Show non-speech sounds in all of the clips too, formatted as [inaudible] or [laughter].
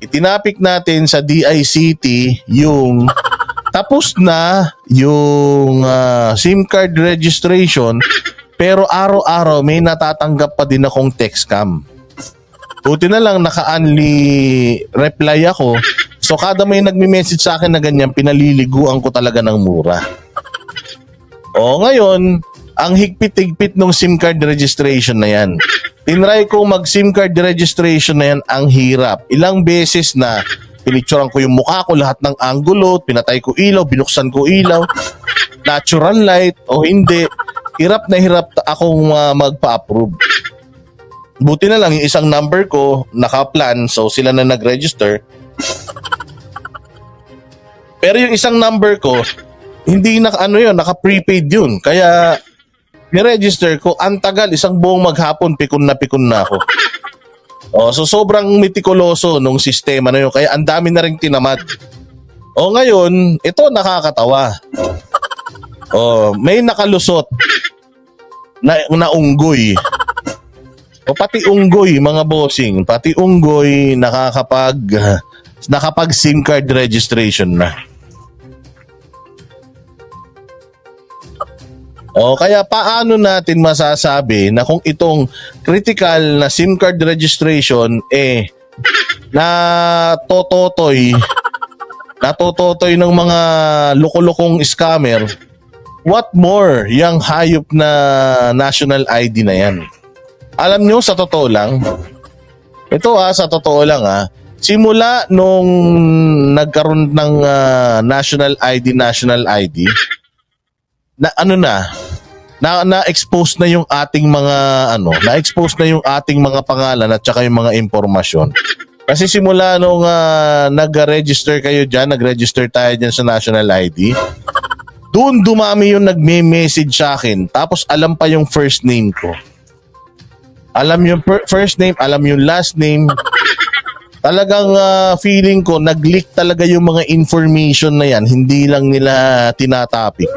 Itinapik natin sa DICT yung tapos na yung ah, SIM card registration pero araw-araw may natatanggap pa din akong text cam. Buti na lang naka-only reply ako. So kada may nagme-message sa akin na ganyan, pinaliliguan ko talaga ng mura. O ngayon, ang higpit-higpit ng SIM card registration na yan. Tinry ko mag SIM card registration na yan, ang hirap. Ilang beses na pinicturean ko yung mukha ko, lahat ng angulo, pinatay ko ilaw, binuksan ko ilaw, natural light o hindi. Hirap na hirap akong uh, magpa-approve. Buti na lang yung isang number ko naka-plan so sila na nag-register. Pero yung isang number ko hindi na ano yun, naka-prepaid yun. Kaya ni-register ko, ang tagal, isang buong maghapon, pikon na pikon na ako. Oh, so sobrang mitikuloso nung sistema na yun. Kaya ang dami na rin tinamad. O ngayon, ito nakakatawa. Oh, may nakalusot na, na unggoy. O pati unggoy, mga bossing, pati unggoy nakakapag nakapag SIM card registration na. O kaya paano natin masasabi na kung itong critical na SIM card registration eh na tototoy natototoy ng mga lukulukong scammer what more yung hayop na national ID na yan? Alam nyo sa totoo lang ito ha sa totoo lang ha simula nung nagkaroon ng ah, national ID national ID na ano na na na-expose na yung ating mga ano, na-expose na yung ating mga pangalan at saka yung mga impormasyon. Kasi simula nung ah, nag-register kayo diyan, nag-register tayo diyan sa National ID, doon dumami yung nagme-message sa akin. Tapos alam pa yung first name ko. Alam yung per- first name, alam yung last name. Talagang ah, feeling ko nag-leak talaga yung mga information na yan. Hindi lang nila tinatapik.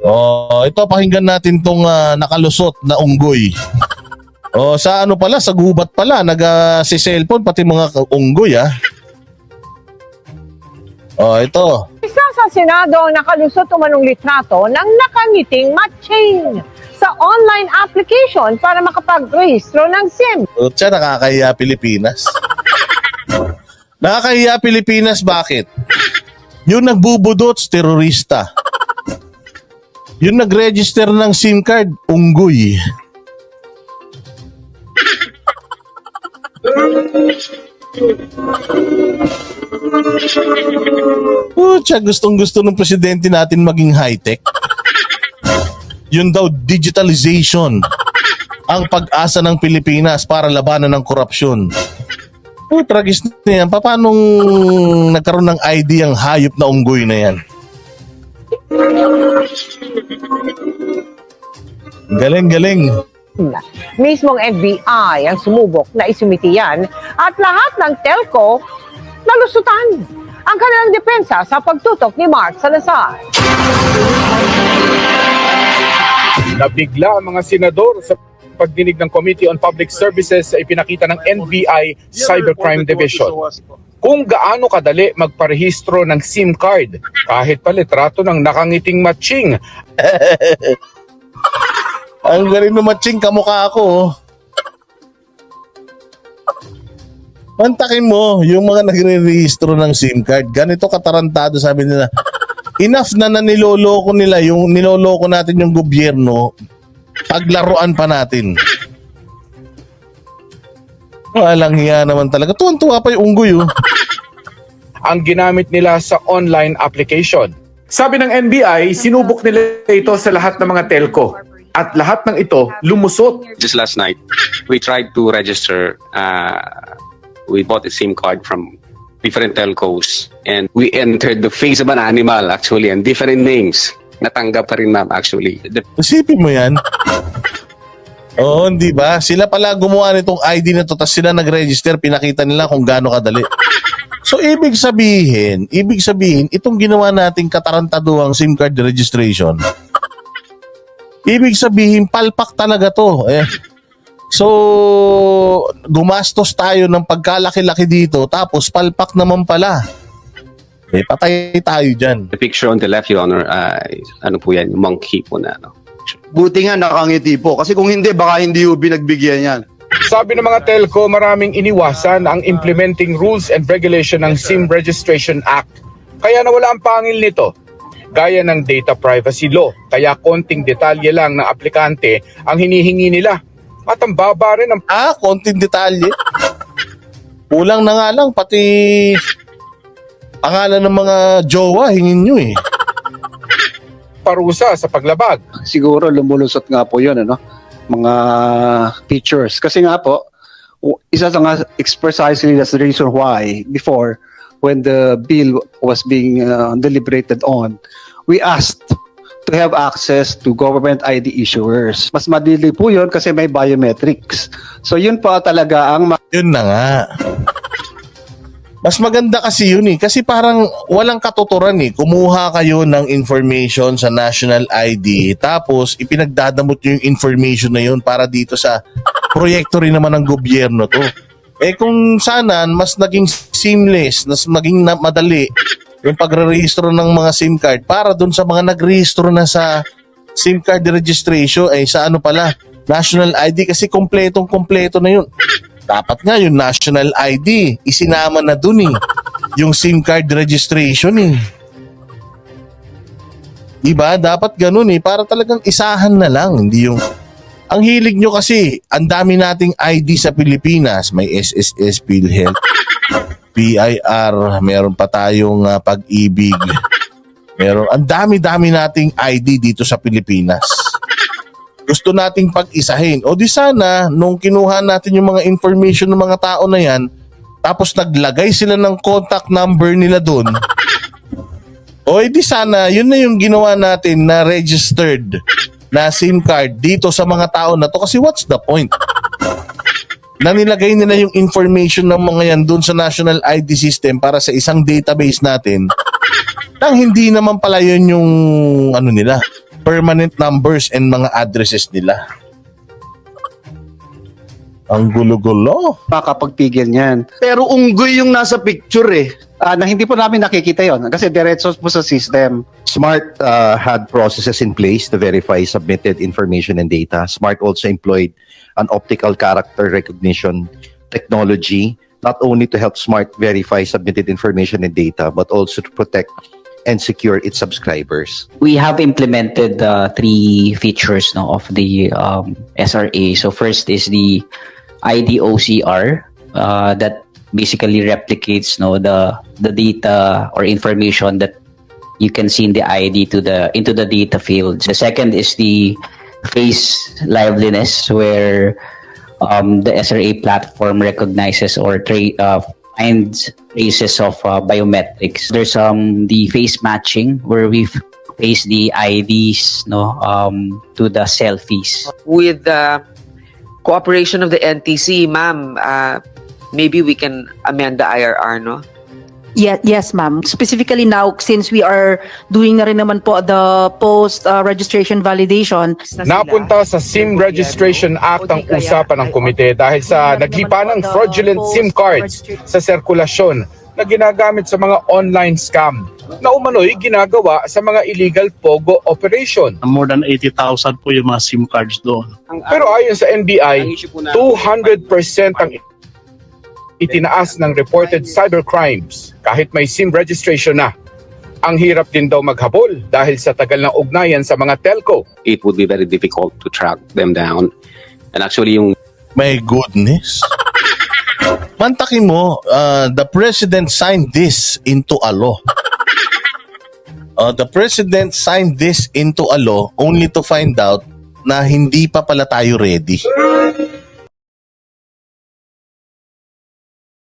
Oh, ito pakinggan natin tong ah, nakalusot na unggoy. Oh, sa ano pala, sa gubat pala, nag ah, si cellphone pati mga unggoy ah. Oh, ito. Isa sa Senado ang nakalusot umanong litrato ng nakangiting matching sa online application para makapag-rehistro ng SIM. Siya nakakahiya Pilipinas. nakakahiya Pilipinas bakit? Yung nagbubudots, terorista. Yung nag-register ng SIM card, unggoy. Pucha, gustong gusto ng presidente natin maging high-tech. Yun daw, digitalization ang pag-asa ng Pilipinas para labanan ng korupsyon. Oh, tragis na yan. Pa- Paano nagkaroon ng ID ang hayop na unggoy na yan? Galing, galing. Mismong FBI ang sumubok na isumiti yan at lahat ng telco nalusutan ang kanilang depensa sa pagtutok ni Mark Salazar. Nabigla ang mga senador sa pagdinig ng Committee on Public Services sa ipinakita ng NBI Cybercrime Division. Kung gaano kadali magparehistro ng SIM card kahit pa litrato ng nakangiting matching [laughs] Ang galing na matching kamukha ako. oh. Mantakin mo yung mga nagre-rehistro ng SIM card. Ganito katarantado sabi nila. Enough na na niloloko nila yung niloloko natin yung gobyerno. Paglaruan pa natin. Walang hiya naman talaga. Tuwan-tuwa pa yung unggoy oh. Ang ginamit nila sa online application. Sabi ng NBI, sinubok nila ito sa lahat ng mga telco. At lahat ng ito lumusot. just last night, we tried to register. Uh, we bought a SIM card from different telcos, and we entered the face of an animal actually, and different names. Natanggap pa rin ma'am actually. The Isipin mo yan. Oo, hindi ba? Sila pala gumawa nitong ID na to, tapos sila nag-register, pinakita nila kung gaano kadali. So, ibig sabihin, ibig sabihin, itong ginawa nating katarantaduang SIM card registration, ibig sabihin, palpak talaga to. Eh, So, gumastos tayo ng pagkalaki-laki dito, tapos palpak naman pala. Eh, patay tayo dyan. The picture on the left, Your Honor, uh, ano po yan, yung monkey po na, ano. Buti nga nakangiti po. Kasi kung hindi, baka hindi yung binagbigyan yan. Sabi ng mga telco, maraming iniwasan ang implementing rules and regulation ng SIM Registration Act. Kaya nawala ang pangil nito. Gaya ng data privacy law. Kaya konting detalye lang ng aplikante ang hinihingi nila. At ang baba rin ang Ah, konting detalye. Kulang na nga lang, pati pangalan ng mga jowa, hingin nyo eh. parusa sa paglabag. siguro lumulusot nga po yun, ano? Mga features. Kasi nga po, isa sa nga, precisely that's the reason why before, when the bill was being uh, deliberated on, we asked to have access to government ID issuers. Mas madili po yun kasi may biometrics. So yun po talaga ang Yun na nga. Mas maganda kasi yun eh. Kasi parang walang katuturan eh. Kumuha kayo ng information sa national ID. Tapos ipinagdadamot nyo yung information na yun para dito sa proyekto rin naman ng gobyerno to. Eh kung sana mas naging seamless, mas maging madali yung pagre-rehistro ng mga SIM card para dun sa mga nag-rehistro na sa SIM card registration ay sa ano pala, national ID kasi kompletong kompleto na yun dapat nga yung national ID, isinama na dun eh. Yung SIM card registration eh. Diba? Dapat ganun eh. Para talagang isahan na lang. Hindi yung... Ang hilig nyo kasi, ang dami nating ID sa Pilipinas. May SSS, PhilHealth, PIR, meron pa tayong ah, pag-ibig. Meron, ang dami-dami nating ID dito sa Pilipinas gusto nating pag-isahin. O di sana, nung kinuha natin yung mga information ng mga tao na yan, tapos naglagay sila ng contact number nila doon, [laughs] o di sana, yun na yung ginawa natin na registered na SIM card dito sa mga tao na to. Kasi what's the point? [laughs] na nilagay nila yung information ng mga yan doon sa national ID system para sa isang database natin nang hindi naman pala yun yung ano nila permanent numbers and mga addresses nila. Ang gulo-gulo. makakapagpigil niyan. Pero unggoy yung nasa picture eh. Ah, na hindi po namin nakikita yon kasi diretso po sa system. Smart uh, had processes in place to verify submitted information and data. Smart also employed an optical character recognition technology, not only to help Smart verify submitted information and data, but also to protect and secure its subscribers. we have implemented uh, three features no, of the um, SRA. So first is the IDOCR uh, that basically replicates no the the data or information that you can see in the ID to the into the data fields. The second is the face liveliness where um, the SRA platform recognizes or tra- uh, finds traces of uh, biometrics. There's um the face matching where we face the IDs no um to the selfies. with the cooperation of the NTC, ma'am, uh, maybe we can amend the IRR, no? Yeah, yes, ma'am. Specifically now, since we are doing na rin naman po the post-registration validation. Napunta sa SIM Registration Act ang usapan ng komite dahil sa naghipa ng fraudulent SIM cards sa sirkulasyon na ginagamit sa mga online scam na umano'y ginagawa sa mga illegal POGO operation. more than 80,000 po yung mga SIM cards doon. Pero ayon sa NBI, 200% ang itinaas ng reported cybercrimes kahit may SIM registration na. Ang hirap din daw maghabol dahil sa tagal ng ugnayan sa mga telco. It would be very difficult to track them down. And actually, yung My goodness. Mantakin mo, uh, the president signed this into a law. Uh, the president signed this into a law only to find out na hindi pa pala tayo ready.